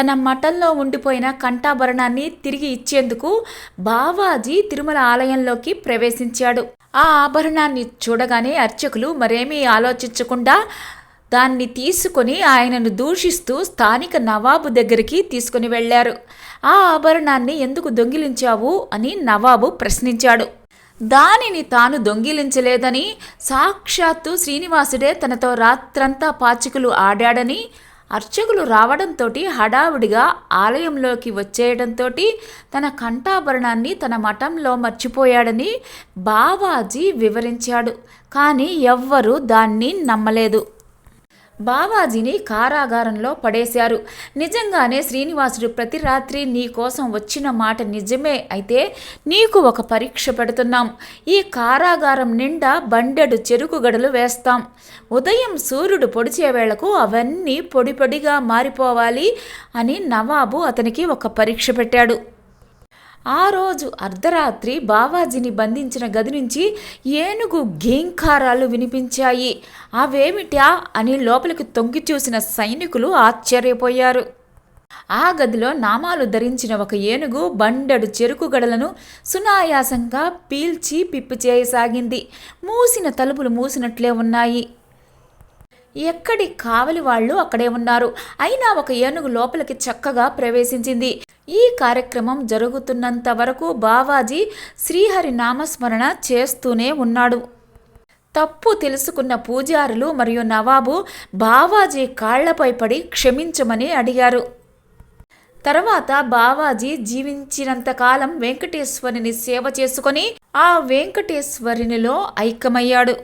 తన మఠంలో ఉండిపోయిన కంఠాభరణాన్ని తిరిగి ఇచ్చేందుకు బావాజీ తిరుమల ఆలయంలోకి ప్రవేశించాడు. ఆ ఆభరణాన్ని చూడగానే అర్చకులు మరేమీ ఆలోచించకుండా దాన్ని తీసుకొని ఆయనను దూషిస్తూ స్థానిక నవాబు దగ్గరికి తీసుకుని వెళ్ళారు. ఆ ఆభరణాన్ని ఎందుకు దొంగిలించావు? అని నవాబు ప్రశ్నించాడు. దానిని తాను దొంగిలించలేదని సాక్షాత్తు శ్రీనివాసుడే తనతో రాత్రంతా పాచికలు ఆడాడని అర్చకులు రావడంతో హడావుడిగా ఆలయంలోకి వచ్చేయడంతో తన కంఠాభరణాన్ని తన మఠంలో మర్చిపోయాడని బావాజీ వివరించాడు. కానీ ఎవ్వరూ దాన్ని నమ్మలేదు. బావాజీని కారాగారంలో పడేశారు. నిజంగానే శ్రీనివాసుడు ప్రతి రాత్రి నీ కోసం వచ్చిన మాట నిజమే. అయితే నీకు ఒక పరీక్ష పెడుతున్నాం. ఈ కారాగారం నిండా బండెడు చెరుకు గడలు వేస్తాం. ఉదయం సూర్యుడు పొడిచే వేళకు అవన్నీ పొడిపొడిగా మారిపోవాలి అని నవాబు అతనికి ఒక పరీక్ష పెట్టాడు. ఆ రోజు అర్ధరాత్రి బావాజీని బంధించిన గది నుంచి ఏనుగు గేంకారాలు వినిపించాయి. అవేమిటా అని లోపలికి తొంగి చూసిన సైనికులు ఆశ్చర్యపోయారు. ఆ గదిలో నామాలు ధరించిన ఒక ఏనుగు బండెడు చెరుకు గడలను సునాయాసంగా పీల్చి పిప్పి చేయసాగింది. మూసిన తలుపులు మూసినట్లే ఉన్నాయి. ఎక్కడి కావలి వాళ్ళు అక్కడే ఉన్నారు. అయినా ఒక ఏనుగు లోపలికి చక్కగా ప్రవేశించింది. ఈ కార్యక్రమం జరుగుతున్నంత వరకు బావాజీ శ్రీహరి నామస్మరణ చేస్తూనే ఉన్నాడు. తప్పు తెలుసుకున్న పూజారులు మరియు నవాబు బావాజీ కాళ్ళపై పడి క్షమించమని అడిగారు. తర్వాత బావాజీ జీవించినంతకాలం వెంకటేశ్వరిని సేవ చేసుకొని ఆ వెంకటేశ్వరినిలో ఐక్యమయ్యాడు.